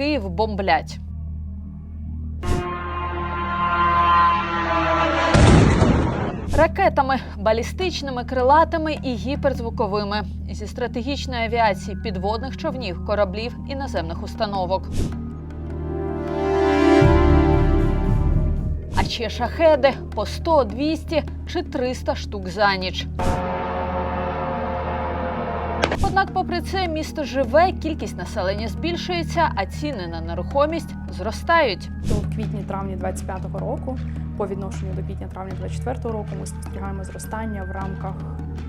Київ бомблять. Ракетами, балістичними, крилатими і гіперзвуковими зі стратегічної авіації, підводних човнів, кораблів і наземних установок. А ще шахеди по 100, 200 чи 300 штук за ніч. Однак, попри це, місто живе, кількість населення збільшується, а ціни на нерухомість зростають. В квітні-травні 25-го року, по відношенню до квітня-травня 24-го року, ми спостерігаємо зростання в рамках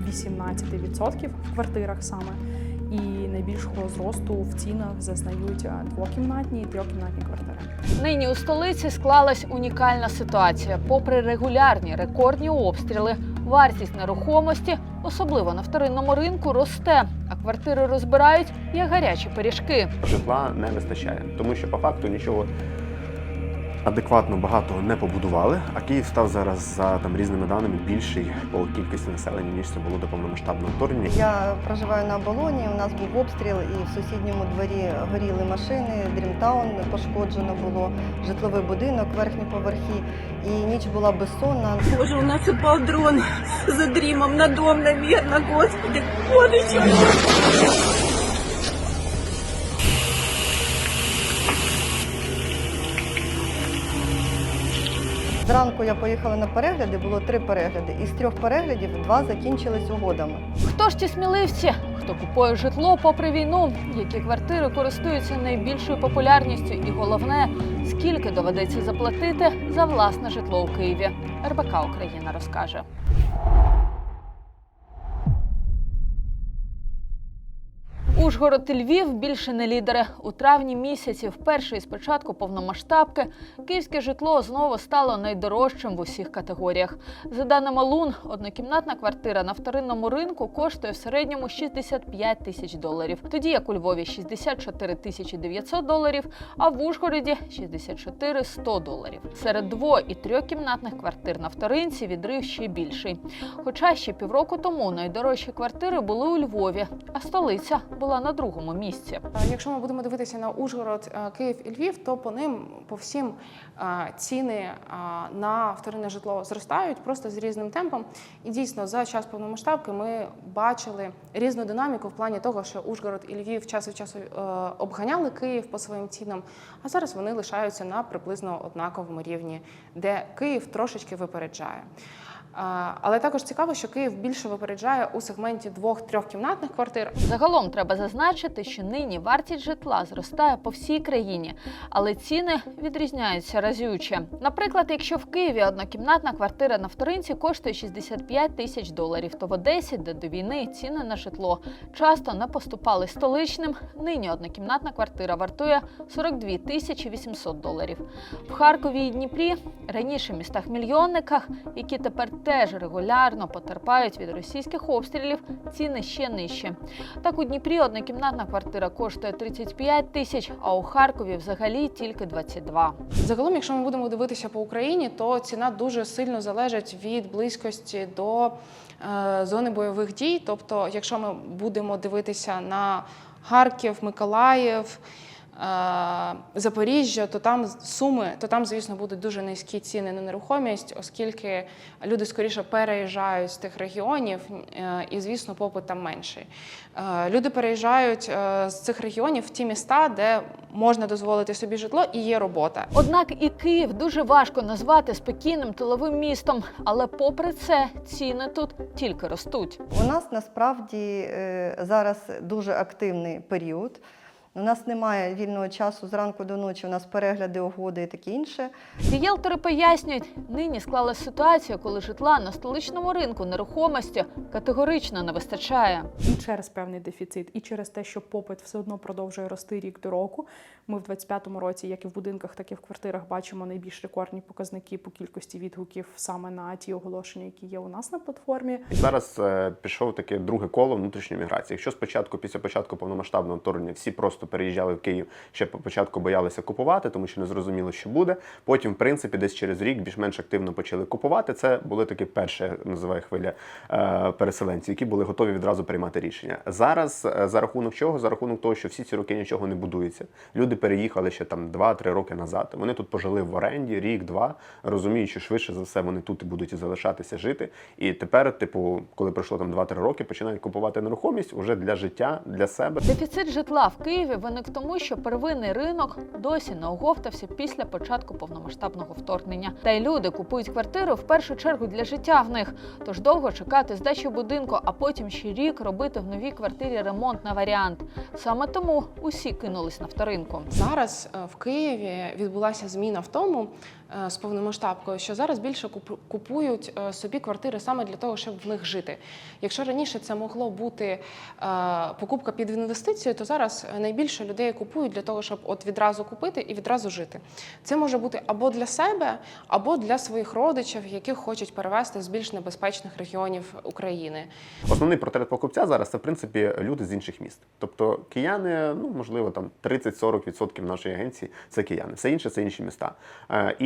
18% в квартирах саме. І найбільшого зросту в цінах зазнають двокімнатні і трьохкімнатні квартири. Нині у столиці склалась унікальна ситуація. Попри регулярні рекордні обстріли, вартість нерухомості, особливо на вторинному ринку, росте, а квартири розбирають як гарячі пиріжки. житла не вистачає, тому що по факту нічого адекватно багатого не побудували. А Київ став зараз за там різними даними більший по кількості населення ніж це було до повномасштабного вторгнення. Я проживаю на оболоні. У нас був обстріл, і в сусідньому дворі горіли машини. Дрімтаун пошкоджено було, житловий будинок, верхні поверхи. І ніч була безсонна. Боже, у нас упал дрон за Дримом на дом, наверное, господи, вот еще. Зранку я поїхала на перегляди, було три перегляди. Із трьох переглядів два закінчились угодами. Хто ж ті сміливці? Хто купує житло попри війну? Які квартири користуються найбільшою популярністю? І головне, скільки доведеться заплатити за власне житло у Києві? РБК Україна розкаже. Ужгород і Львів більше не лідери. У травні місяці, вперше із початку повномасштабки, київське житло знову стало найдорожчим в усіх категоріях. За даними Лун, однокімнатна квартира на вторинному ринку коштує в середньому 65 тисяч доларів, тоді як у Львові 64 тисячі 900 доларів, а в Ужгороді 64 100 доларів. Серед дво- і трьохкімнатних квартир на вторинці відрив ще більший. Хоча ще півроку тому найдорожчі квартири були у Львові, а столиця була на другому місці. Е, Якщо ми будемо дивитися на Ужгород, е, Київ і Львів, то по ним по всім е, ціни на вторинне житло зростають просто з різним темпом. І дійсно за час повномасштабки ми бачили різну динаміку в плані того, що Ужгород і Львів час від часу обганяли Київ по своїм цінам, а зараз вони лишаються на приблизно однаковому рівні, де Київ трошечки випереджає. Але також цікаво, що Київ більше випереджає у сегменті двох-трьохкімнатних квартир, Загалом треба зазначити, що нині вартість житла зростає по всій країні, але ціни відрізняються разюче. Наприклад, якщо в Києві однокімнатна квартира на вторинці коштує 65 тисяч доларів, то в Одесі, де до війни ціни на житло часто не поступали столичним. Нині однокімнатна квартира вартує 42 тисячі 800 доларів. В Харкові і Дніпрі раніше містах мільйонниках, які тепер теж регулярно потерпають від російських обстрілів, ціни ще нижчі. Так у Дніпрі однокімнатна квартира коштує 35 тисяч, а у Харкові взагалі тільки 22. Загалом, якщо ми будемо дивитися по Україні, то ціна дуже сильно залежить від близькості до е, зони бойових дій. Тобто, якщо ми будемо дивитися на Харків, Миколаїв. Запоріжжя, то там суми, то там, звісно, будуть дуже низькі ціни на нерухомість, оскільки люди скоріше переїжджають з тих регіонів, е, і звісно, попит там менший. Е, Люди переїжджають е, з цих регіонів в ті міста, де можна дозволити собі житло і є робота. Однак і Київ дуже важко назвати спокійним тиловим містом, але попри це ціни тут тільки ростуть. У нас насправді зараз дуже активний період. У нас немає вільного часу зранку до ночі. У нас перегляди, угоди і таке інше. Рієлтори пояснюють, нині склалася ситуація, коли житла на столичному ринку нерухомості категорично не вистачає. і через певний дефіцит, і через те, що попит все одно продовжує рости рік до року. Ми в 25-му році, як і в будинках, так і в квартирах, бачимо найбільш рекордні показники по кількості відгуків саме на ті оголошення, які є у нас на платформі. І зараз е, пішов таке друге коло внутрішньої міграції. Якщо спочатку, після початку повномасштабного вторгнення, всі просто просто переїжджали в Київ. Ще по початку боялися купувати, тому що не зрозуміло, що буде. Потім, в принципі, десь через рік більш-менш активно почали купувати. Це були такі перші, називаю хвиля е, переселенців, які були готові відразу приймати рішення. Зараз е, за рахунок чого? За рахунок того, що всі ці роки нічого не будується. Люди переїхали ще там 2-3 роки назад. Вони тут пожили в оренді рік-два, розуміють, що швидше за все вони тут і будуть залишатися жити. І тепер, типу, коли пройшло там 2-3 роки, починають купувати нерухомість уже для життя, для себе. Дефіцит житла в Києві виник тому, що первинний ринок досі не оговтався після початку повномасштабного вторгнення. Та й люди купують квартири в першу чергу для життя в них. Тож довго чекати здачі будинку, а потім ще рік робити в новій квартирі ремонт на варіант. Саме тому усі кинулись на вторинку. Зараз е, в Києві відбулася зміна в тому з повномасштабкою, що зараз більше купу- купують е, собі квартири саме для того, щоб в них жити. Якщо раніше це могло бути е, покупка під інвестицію, то зараз найбільше людей купують для того, щоб от відразу купити і відразу жити. Це може бути або для себе, або для своїх родичів, яких хочуть перевезти з більш небезпечних регіонів України. Основний портрет покупця зараз це в принципі люди з інших міст. Тобто кияни, ну можливо, там 30-40% нашої агенції це кияни. Все інше це інші міста. Е,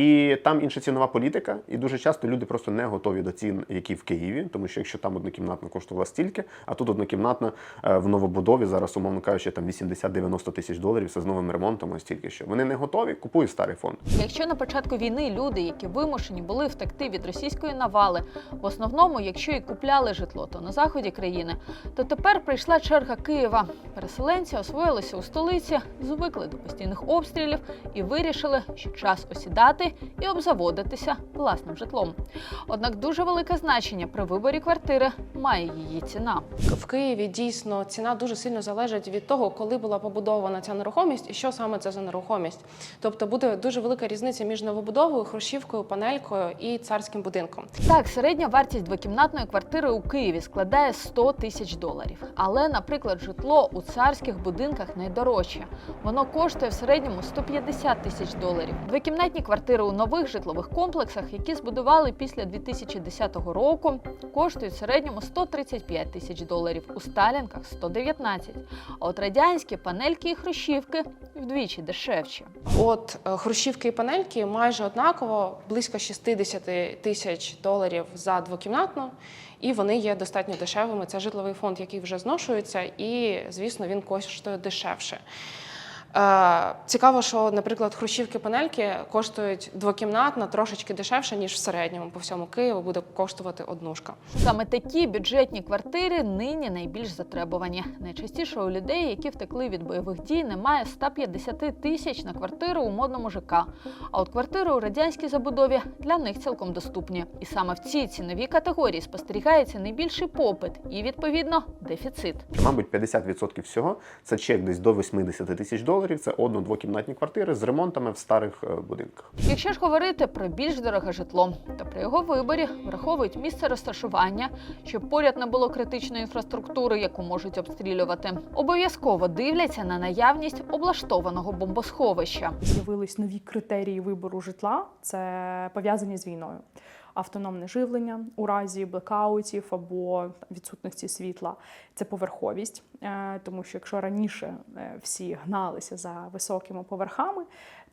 Там інша цінова політика, і дуже часто люди просто не готові до цін, які в Києві, тому що якщо там однокімнатна коштувала стільки, а тут однокімнатна е, в новобудові зараз, умовно кажучи, там 80-90 тисяч доларів, все з новим ремонтом, ось тільки що. Вони не готові, купують старий фонд. Якщо на початку війни люди, які вимушені були втекти від російської навали, в основному, якщо і купляли житло, то на заході країни, то тепер прийшла черга Києва. Переселенці освоїлися у столиці, звикли до постійних обстрілів і вирішили, що час осідати і обзаводитися власним житлом. Однак дуже велике значення при виборі квартири має її ціна. В Києві дійсно ціна дуже сильно залежить від того, коли була побудована ця нерухомість і що саме це за нерухомість. Тобто буде дуже велика різниця між новобудовою, хрущівкою, панелькою і царським будинком. Так, середня вартість двокімнатної квартири у Києві складає 100 тисяч доларів. Але, наприклад, житло у царських будинках найдорожче. Воно коштує в середньому 150 тисяч доларів. Двокімнатні квартири у нових житлових комплексах, які збудували після 2010 року, коштують в середньому 135 тисяч доларів, у Сталінках 119. А от радянські панельки і хрущівки вдвічі дешевші. От е, хрущівки і панельки майже однаково, близько 60 тисяч доларів за двокімнатну, і вони є достатньо дешевими. Це житловий фонд, який вже зношується, і звісно він коштує дешевше. Е, Цікаво, що, наприклад, хрущівки панельки коштують двокімнатна трошечки дешевше, ніж в середньому по всьому Києву буде коштувати однушка. Саме такі бюджетні квартири нині найбільш затребувані. Найчастіше у людей, які втекли від бойових дій, немає 150 тисяч на квартиру у модному ЖК. А от квартири у радянській забудові для них цілком доступні. І саме в цій ціновій категорії спостерігається найбільший попит і відповідно дефіцит. Мабуть, 50% всього це чек десь до 80 тисяч доларів. Це одно-двокімнатні квартири з ремонтами в старих е, будинках. Якщо ж говорити про більш дороге житло, то при його виборі враховують місце розташування, щоб поряд не було критичної інфраструктури, яку можуть обстрілювати. Обов'язково дивляться на наявність облаштованого бомбосховища. З'явились нові критерії вибору житла, це пов'язані з війною. Автономне живлення у разі блекаутів або відсутності світла, це поверховість, Е, тому що якщо раніше е, всі гналися за високими поверхами,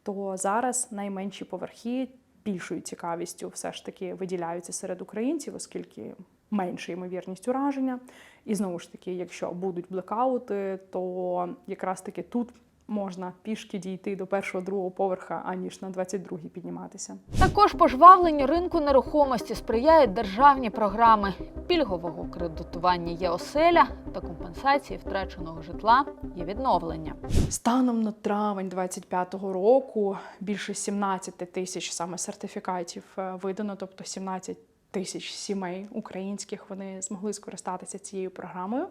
то зараз найменші поверхи більшою цікавістю все ж таки виділяються серед українців, оскільки менша ймовірність ураження. І знову ж таки, якщо будуть блекаути, то якраз таки тут можна пішки дійти до першого другого поверха, аніж на 22-й підніматися. Також пожвавленню ринку нерухомості сприяють державні програми пільгового кредитування є оселя та компенсації втраченого житла є відновлення. Станом на травень 25-го року більше 17 тисяч саме сертифікатів е, видано, тобто 17 тисяч сімей українських вони змогли скористатися цією програмою.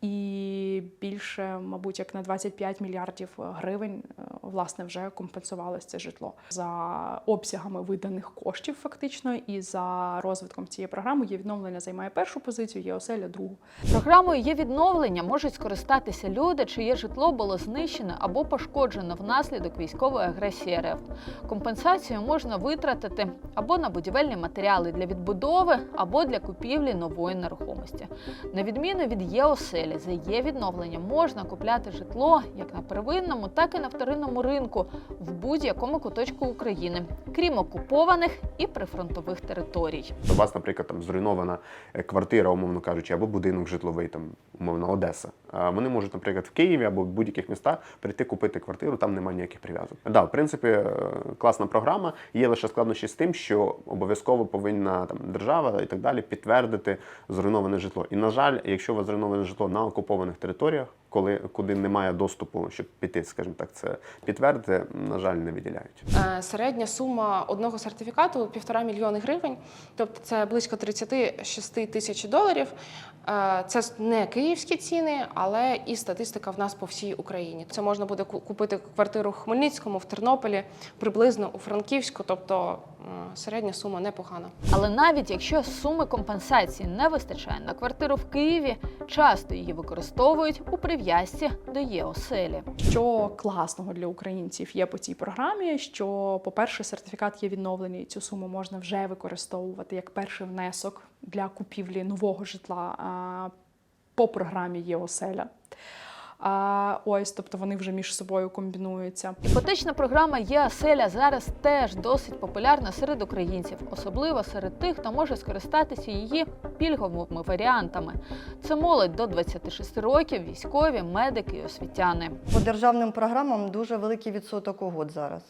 І більше, мабуть, як на 25 мільярдів гривень е, власне вже компенсувалось це житло за обсягами виданих коштів, фактично, і за розвитком цієї програми є відновлення займає першу позицію, є оселя другу. Програмою є відновлення можуть скористатися люди, чиє житло було знищене або пошкоджено внаслідок військової агресії РФ. Компенсацію можна витратити або на будівельні матеріали для відбудови, або для купівлі нової нерухомості. На відміну від ЄОселі, за є відновлення можна купляти житло як на первинному, так і на вторинному ринку в будь-якому куточку України, крім окупованих і прифронтових територій. У вас, наприклад, там зруйнована е, квартира, умовно кажучи, або будинок житловий, там умовно Одеса. Вони можуть, наприклад, в Києві або в будь-яких містах прийти купити квартиру, там немає ніяких прив'язок. Да, в принципі, е, класна програма. Є лише складнощі з тим, що обов'язково повинна там держава і так далі підтвердити зруйноване житло. І на жаль, якщо у вас зруйноване житло на окупованих територіях, коли куди немає доступу, щоб піти, скажімо так, це підтвердити, на жаль, не виділяють. Е, Середня сума одного сертифікату півтора мільйони гривень, тобто це близько 36 тисяч доларів. Е, Це не київські ціни, але і статистика в нас по всій Україні. Це можна буде купити квартиру в Хмельницькому, в Тернополі, приблизно у Франківську, тобто середня сума непогана. Але навіть якщо суми компенсації не вистачає на квартиру в Києві, часто її використовують у прив'язці до ЄОселі. Що класного для українців є по цій програмі? Що, по-перше, сертифікат є відновлений, і цю суму можна вже використовувати як перший внесок для купівлі нового житла по програмі є оселя. А, ось, тобто вони вже між собою комбінуються. Іпотечна програма ЄОселя зараз теж досить популярна серед українців, особливо серед тих, хто може скористатися її пільговими варіантами. Це молодь до 26 років, військові, медики і освітяни. По державним програмам дуже великий відсоток угод зараз.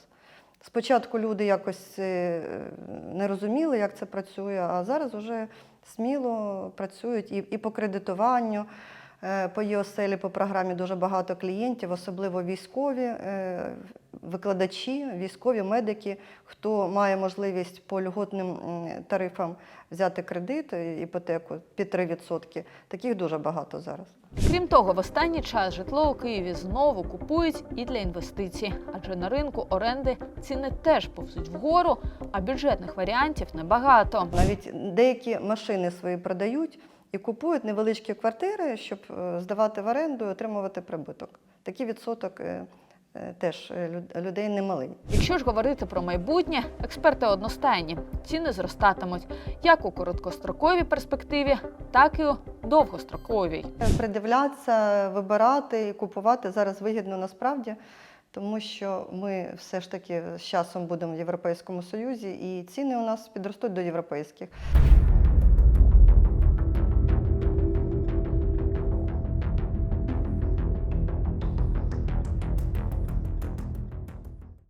Спочатку люди якось е, не розуміли, як це працює, а зараз вже сміло працюють і, і по кредитуванню. Е, По ЄОСЕЛі по програмі дуже багато клієнтів, особливо військові, е, викладачі, військові медики, хто має можливість по льготним тарифам взяти кредит, е, іпотеку під 3%. Таких дуже багато зараз. Крім того, в останній час житло у Києві знову купують і для інвестицій, адже на ринку оренди ціни теж повзуть вгору, а бюджетних варіантів небагато. Навіть деякі машини свої продають і купують невеличкі квартири, щоб е, здавати в оренду і отримувати прибуток. Такий відсоток е, е, теж люд- людей немалий. Якщо ж говорити про майбутнє, експерти одностайні. Ціни зростатимуть як у короткостроковій перспективі, так і у довгостроковій. Придивлятися, вибирати і купувати зараз вигідно насправді, тому що ми все ж таки з часом будемо в Європейському Союзі, і ціни у нас підростуть до європейських.